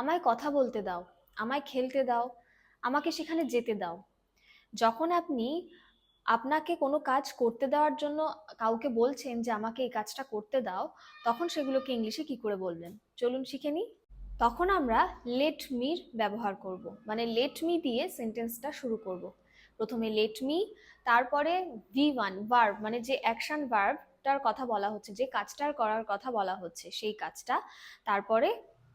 আমায় কথা বলতে দাও, আমায় খেলতে দাও, আমাকে সেখানে যেতে দাও। যখন আপনি আপনাকে কোনো কাজ করতে দেওয়ার জন্য কাউকে বলছেন যে আমাকে এই কাজটা করতে দাও, তখন সেগুলোকে ইংলিশে কি করে বলবেন? চলুন শিখে নিই। তখন আমরা লেট মির ব্যবহার করব। মানে লেট মি দিয়ে সেন্টেন্সটা শুরু করব। প্রথমে লেট মি তারপরে ভি ওয়ান ভার্ব মানে যে অ্যাকশন ভার্বটার কথা বলা হচ্ছে, যে কাজটার করার কথা বলা হচ্ছে, সেই কাজটা। তারপরে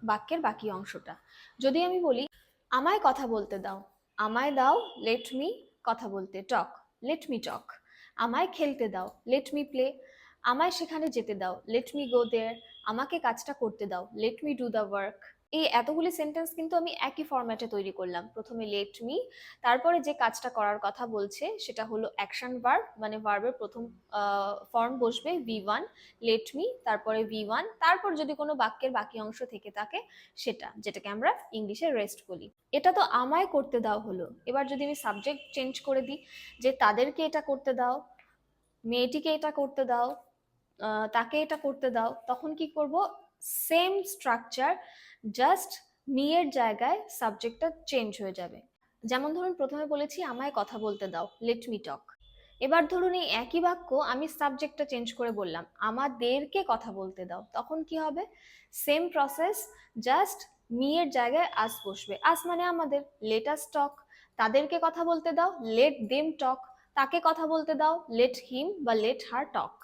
বাক্যের বাকি অংশটা। যদি আমি বলি, আমায় কথা বলতে দাও। আমায় দাও লেট মি কথা বলতে টক লেট মি টক আমায় খেলতে দাও। লেট মি প্লে আমায় সেখানে যেতে দাও। লেট মি গো দেয়ার আমাকে কাজটা করতে দাও। Let me do the work এই এতগুলি সেন্টেন্স কিন্তু আমি একই ফরম্যাটে তৈরি করলাম। প্রথমে লেট মি তারপরে যে কাজটা করার কথা বলছে, সেটা হলো অ্যাকশন ভার্ব মানে ভার্বের প্রথম ফর্ম বসবে ভি ওয়ান লেট মি তারপরে ভি ওয়ান তারপর যদি কোনো বাক্যের বাকি অংশ থেকে থাকে, সেটা, যেটাকে আমরা ইংলিশে রেস্ট বলি। এটা তো আমায় করতে দাও হলো। এবার যদি আমি সাবজেক্ট চেঞ্জ করে দিই, যে তাদেরকে এটা করতে দাও, মেয়েটিকে এটা করতে দাও তাকে এটা করতে দাও, তখন কি করব? সেম স্ট্রাকচার জাস্ট মিয়ের জায়গায় সাবজেক্টটা চেঞ্জ হয়ে যাবে। যেমন ধরুন, প্রথমে বলেছি, আমায় কথা বলতে দাও লেট মি টক এবার ধরুন, এই একই বাক্য আমি সাবজেক্টটা চেঞ্জ করে বললাম, আমাদেরকে কথা বলতে দাও, তখন কি হবে? সেম প্রসেস জাস্ট মিয়ের জায়গায় আস বসবে। আস মানে আমাদের লেট আস টক তাদেরকে কথা বলতে দাও লেট দেম টক তাকে কথা বলতে দাও লেট হিম বা let her talk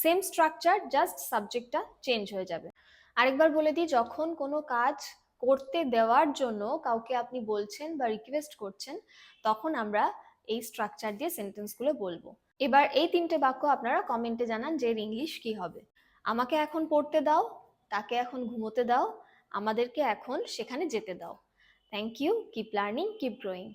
same structure just সাবজেক্টটা চেঞ্জ হয়ে যাবে। আরেকবার বলে দিই, যখন কোনো কাজ করতে দেওয়ার জন্য কাউকে আপনি বলছেন বা রিকোয়েস্ট করছেন, তখন আমরা এই স্ট্রাকচার দিয়ে সেন্টেন্সগুলো বলব। এবার এই তিনটে বাক্য আপনারা কমেন্টে জানান যে এর ইংলিশ কি হবে। আমাকে এখন পড়তে দাও, তাকে এখন ঘুমোতে দাও, আমাদেরকে এখন সেখানে যেতে দাও। Thank you keep learning keep growing